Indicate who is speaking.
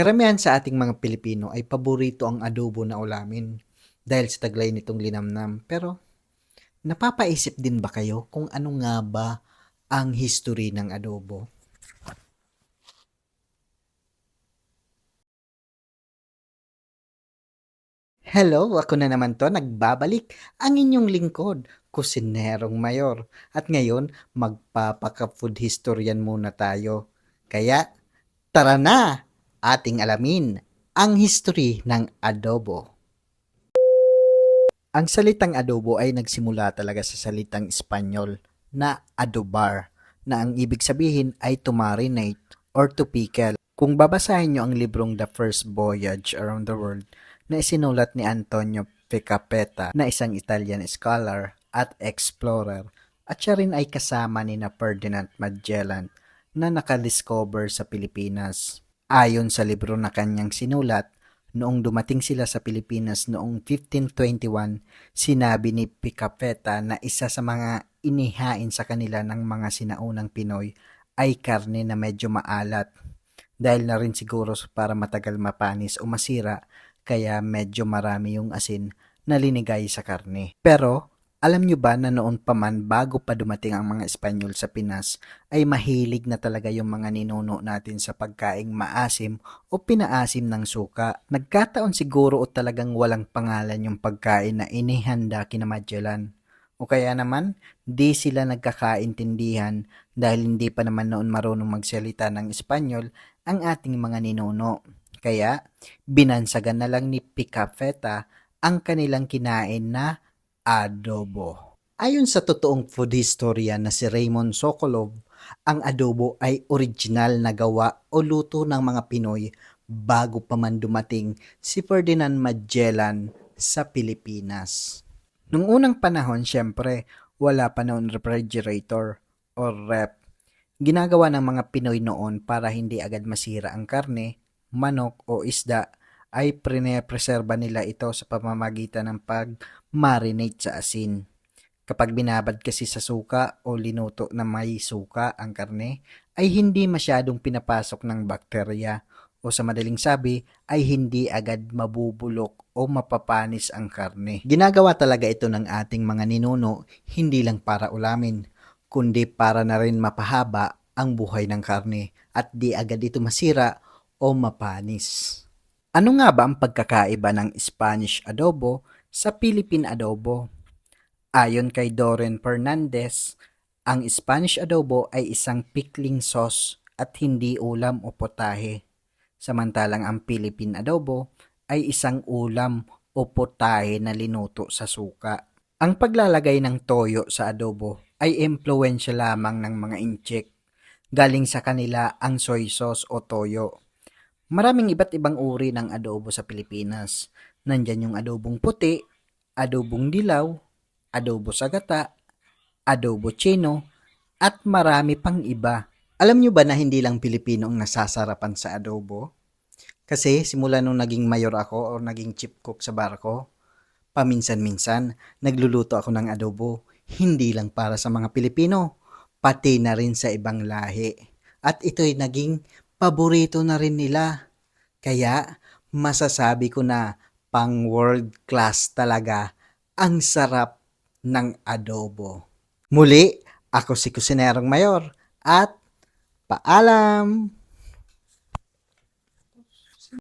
Speaker 1: Karamihan sa ating mga Pilipino ay paborito ang adobo na ulamin dahil sa taglay nitong linamnam. Pero napapaisip din ba kayo kung ano nga ba ang history ng adobo? Hello, ako na naman to, nagbabalik ang inyong lingkod, Kusinerong Mayor. At ngayon, magpapaka-food historian muna tayo. Kaya, tara na! Ating alamin ang history ng adobo. Ang salitang adobo ay nagsimula talaga sa salitang Espanyol na adobar, na ang ibig sabihin ay to marinate or to pickle. Kung babasahin nyo ang librong The First Voyage Around the World, na isinulat ni Antonio Picapeta na isang Italian scholar at explorer at siya rin ay kasama ni na Ferdinand Magellan na nakadiscover sa Pilipinas. Ayon sa libro na kanyang sinulat, noong dumating sila sa Pilipinas noong 1521, sinabi ni Picapeta na isa sa mga inihain sa kanila ng mga sinaunang Pinoy ay karne na medyo maalat. Dahil na rin siguro para matagal mapanis o masira, kaya medyo marami yung asin na linigay sa karne. Pero, alam nyo ba na noon pa man bago pa dumating ang mga Espanyol sa Pinas, ay mahilig na talaga yung mga ninuno natin sa pagkaing maasim o pinaasim ng suka. Nagkataon siguro o talagang walang pangalan yung pagkain na inihanda kina Magellan. O kaya naman, di sila nagkakaintindihan dahil hindi pa naman noon marunong magsalita ng Espanyol ang ating mga ninuno. Kaya, binansagan na lang ni Picafetta ang kanilang kinain na adobo. Ayon sa totoong food historian na si Raymond Sokolov, ang adobo ay original na gawa o luto ng mga Pinoy bago pa man dumating si Ferdinand Magellan sa Pilipinas. Nung unang panahon, syempre, wala pa noon refrigerator or rep. Ginagawa ng mga Pinoy noon para hindi agad masira ang karne manok o isda ay preserba nila ito sa pamamagitan ng pag-marinate sa asin. Kapag binabad kasi sa suka o linuto na may suka ang karne, ay hindi masyadong pinapasok ng bakterya o sa madaling sabi ay hindi agad mabubulok o mapapanis ang karne. Ginagawa talaga ito ng ating mga ninuno hindi lang para ulamin, kundi para na rin mapahaba ang buhay ng karne at di agad ito masira o mapanis. Ano nga ba ang pagkakaiba ng Spanish adobo sa Philippine adobo? Ayon kay Doren Fernandez, ang Spanish adobo ay isang pickling sauce at hindi ulam o potahe. Samantalang ang Philippine adobo ay isang ulam o potahe na linuto sa suka. Ang paglalagay ng toyo sa adobo ay impluensya lamang ng mga inchik. Galing sa kanila ang soy sauce o toyo Maraming iba't ibang uri ng adobo sa Pilipinas. Nandyan yung adobong puti, adobong dilaw, adobo sa gata, adobo chino, at marami pang iba. Alam nyo ba na hindi lang Pilipino ang nasasarapan sa adobo? Kasi simula nung naging mayor ako o naging chief cook sa barko, paminsan-minsan nagluluto ako ng adobo. Hindi lang para sa mga Pilipino, pati na rin sa ibang lahi. At ito'y naging paborito na rin nila. Kaya masasabi ko na pang world class talaga ang sarap ng adobo. Muli, ako si Kusinerong Mayor at paalam!